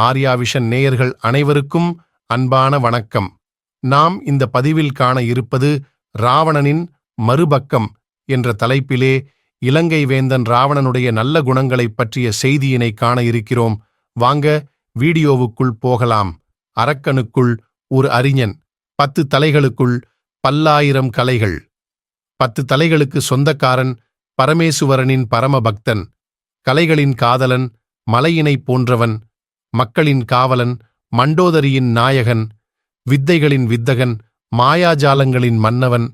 ஆர்யாவிஷன் நேயர்கள் அனைவருக்கும் அன்பான வணக்கம். நாம் இந்த பதிவில் காண இருப்பது ராவணனின் மறுபக்கம் என்ற தலைப்பிலே இலங்கை வேந்தன் ராவணனுடைய நல்ல குணங்களைப் பற்றிய செய்தியினை காண இருக்கிறோம். வாங்க வீடியோவுக்குள் போகலாம். அரக்கனுக்குள் ஒரு அறிஞன் பத்து தலைகளுக்குள் பல்லாயிரம் கலைகள். பத்து தலைகளுக்கு சொந்தக்காரன் பரமேசுவரனின் பரமபக்தன் கலைகளின் காதலன் மலையினைப் போன்றவன் மக்களின் காவலன் மண்டோதரியின் நாயகன் வித்தைகளின் வித்தகன் மாயாஜாலங்களின் மன்னவன்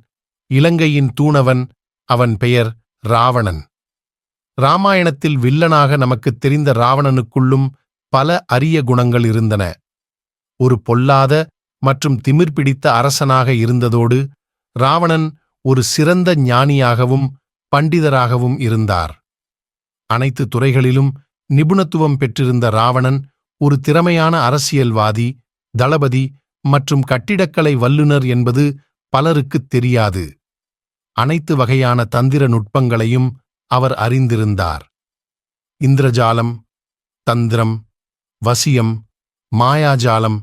இலங்கையின் தூணவன் அவன் பெயர் ராவணன். ராமாயணத்தில் வில்லனாக நமக்குத் தெரிந்த ராவணனுக்குள்ளும் பல அரிய குணங்கள் இருந்தன. ஒரு பொல்லாத மற்றும் திமிர் பிடித்த அரசனாக இருந்ததோடு ராவணன் ஒரு சிறந்த ஞானியாகவும் பண்டிதராகவும் இருந்தார். அனைத்து துறைகளிலும் நிபுணத்துவம் பெற்றிருந்த ராவணன் ஒரு திறமையான அரசியல்வாதி தளபதி மற்றும் கட்டிடக்கலை வல்லுநர் என்பது பலருக்குத் தெரியாது. அனைத்து வகையான தந்திர நுட்பங்களையும் அவர் அறிந்திருந்தார். இந்திரஜாலம் தந்திரம் வசியம் மாயாஜாலம்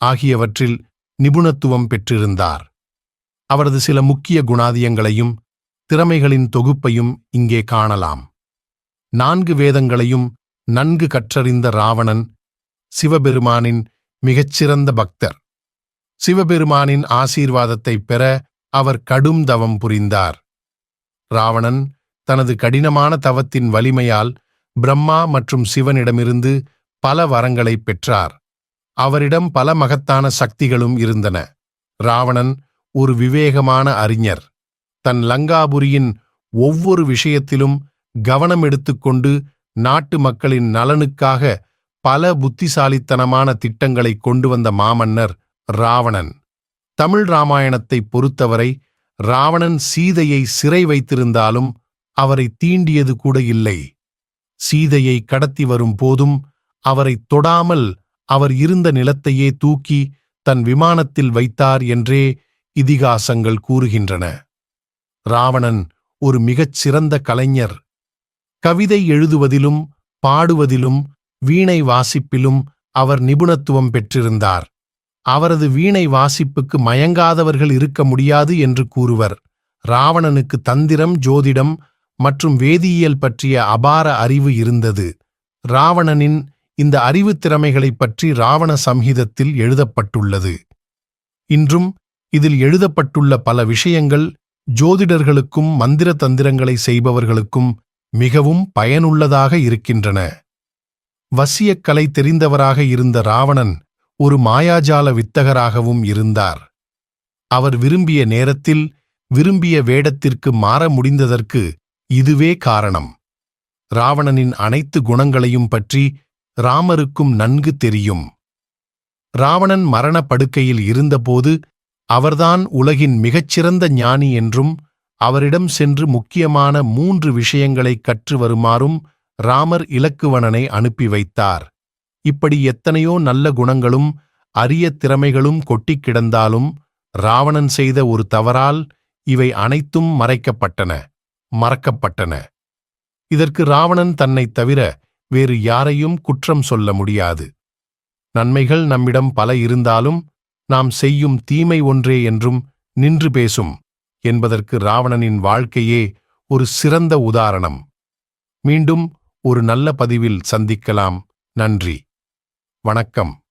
ஆகியவற்றில் நிபுணத்துவம் பெற்றிருந்தார். அவரது சில முக்கிய குணாதியங்களையும் திறமைகளின் தொகுப்பையும் இங்கே காணலாம். நான்கு வேதங்களையும் நன்கு கற்றறிந்த ராவணன் சிவபெருமானின் மிகச்சிறந்த பக்தர். சிவபெருமானின் ஆசீர்வாதத்தைப் பெற அவர் கடும் தவம் புரிந்தார். ராவணன் தனது கடினமான தவத்தின் வலிமையால் பிரம்மா மற்றும் சிவனிடமிருந்து பல வரங்களைப் பெற்றார். அவரிடம் பல மகத்தான சக்திகளும் இருந்தன. ராவணன் ஒரு விவேகமான அறிஞர். தன் லங்காபுரியின் ஒவ்வொரு விஷயத்திலும் கவனம் எடுத்துக்கொண்டு நாட்டு மக்களின் நலனுக்காக பல புத்திசாலித்தனமான திட்டங்களை கொண்டு வந்த மாமன்னர் ராவணன். தமிழ் ராமாயணத்தை பொறுத்தவரை ராவணன் சீதையை சிறை வைத்திருந்தாலும் அவரை தீண்டியது கூட இல்லை. சீதையை கடத்தி வரும் போதும் அவரை தொடாமல் அவர் இருந்த நிலத்தையே தூக்கி தன் விமானத்தில் வைத்தார் என்றே இதிகாசங்கள் கூறுகின்றன. ராவணன் ஒரு மிகச் சிறந்த கலைஞர். கவிதை எழுதுவதிலும் பாடுவதிலும் வீணை வாசிப்பிலும் அவர் நிபுணத்துவம் பெற்றிருந்தார். அவரது வீணை வாசிப்புக்கு மயங்காதவர்கள் இருக்க முடியாது என்று கூறுவர். ராவணனுக்கு தந்திரம் ஜோதிடம் மற்றும் வேதியியல் பற்றிய அபார அறிவு இருந்தது. ராவணனின் இந்த அறிவுத் திறமைகளைப் பற்றி ராவண சம்ஹிதத்தில் எழுதப்பட்டுள்ளது. இன்றும் இதில் எழுதப்பட்டுள்ள பல விஷயங்கள் ஜோதிடர்களுக்கும் மந்திர தந்திரங்களை செய்பவர்களுக்கும் மிகவும் பயனுள்ளதாக இருக்கின்றன. வசியக்கலை தெரிந்தவராக இருந்த ராவணன் ஒரு மாயாஜால வித்தகராகவும் இருந்தார். அவர் விரும்பிய நேரத்தில் விரும்பிய வேடத்திற்கு மாற முடிந்ததற்கு இதுவே காரணம். ராவணனின் அனைத்து குணங்களையும் பற்றி ராமருக்கும் நன்கு தெரியும். ராவணன் மரணப்படுக்கையில் இருந்தபோது அவர்தான் உலகின் மிகச்சிறந்த ஞானி என்றும் அவரிடம் சென்று முக்கியமான மூன்று விஷயங்களைக் கற்று வருமாறும் ராமர் இலக்குவணனை அனுப்பி வைத்தார். இப்படி எத்தனையோ நல்ல குணங்களும் அரிய திறமைகளும் கொட்டிக் கிடந்தாலும் ராவணன் செய்த ஒரு தவறால் இவை அனைத்தும் மறைக்கப்பட்டன மறக்கப்பட்டன. இதற்கு ராவணன் தன்னைத் தவிர வேறு யாரையும் குற்றம் சொல்ல முடியாது. நன்மைகள் நம்மிடம் பல இருந்தாலும் நாம் செய்யும் தீமை ஒன்றே என்றும் நின்று பேசும் என்பதற்கு ராவணனின் வாழ்க்கையே ஒரு சிறந்த உதாரணம். மீண்டும் ஒரு நல்ல பதிவில் சந்திக்கலாம். நன்றி. வணக்கம்.